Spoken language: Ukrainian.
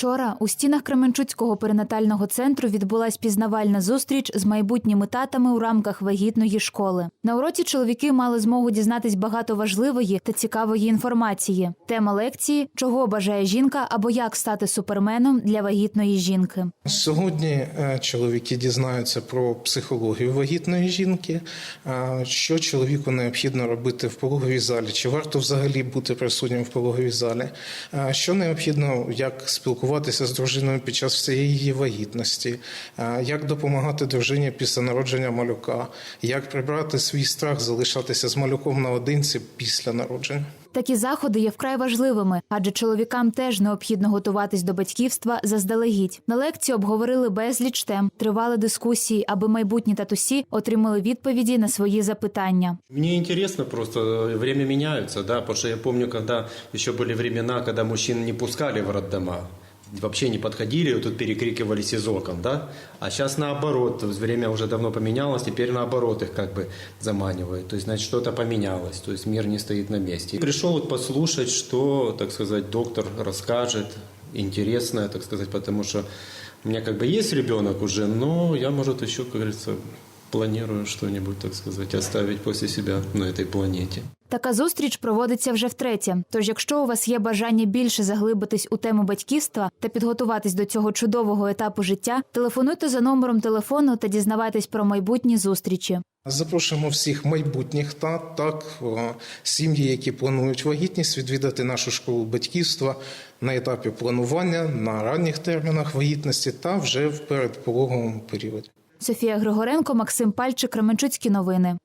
Вчора у стінах Кременчуцького перинатального центру відбулась пізнавальна зустріч з майбутніми татами у рамках вагітної школи. На уроці чоловіки мали змогу дізнатись багато важливої та цікавої інформації. Тема лекції чого бажає жінка або як стати суперменом для вагітної жінки. Сьогодні е, чоловіки дізнаються про психологію вагітної жінки, е, що чоловіку необхідно робити в пологовій залі, чи варто взагалі бути присутнім в пологовій залі, е, що необхідно, як спілкуватися з дружиною під час всієї її вагітності, е, як допомагати дружині після народження малюка, як прибрати свій страх залишатися з малюком наодинці після народження. Такі заходи є вкрай важливими, адже чоловікам теж необхідно готуватись до батьківства заздалегідь. На лекції обговорили безліч тем, тривали дискусії, аби майбутні татусі отримали відповіді на свої запитання. Мне интересно просто, э, время меняется, да, потому что я помню, когда еще были времена, когда мужчин не пускали в роддома, вообще не подходили, тут перекрикивались из окон, да, а сейчас наоборот, время уже давно поменялось, теперь наоборот их как бы заманивают, то есть, значит, что-то поменялось, то есть мир не стоит на месте. Пришел вот послушать, что, так сказать, доктор расскажет, интересное, так сказать, потому что у меня как бы есть ребенок уже, но я, может, еще, как говорится, планирую что-нибудь, так сказать, оставить после себя на этой планете. Така зустріч проводиться вже втретє. Тож, якщо у вас є бажання більше заглибитись у тему батьківства та підготуватись до цього чудового етапу життя, телефонуйте за номером телефону та дізнавайтесь про майбутні зустрічі. Запрошуємо всіх майбутніх тат, так сім'ї, які планують вагітність, відвідати нашу школу батьківства на етапі планування, на ранніх термінах вагітності та вже в передпологовому періоді. Софія Григоренко, Максим Пальчик, Кременчуцькі новини.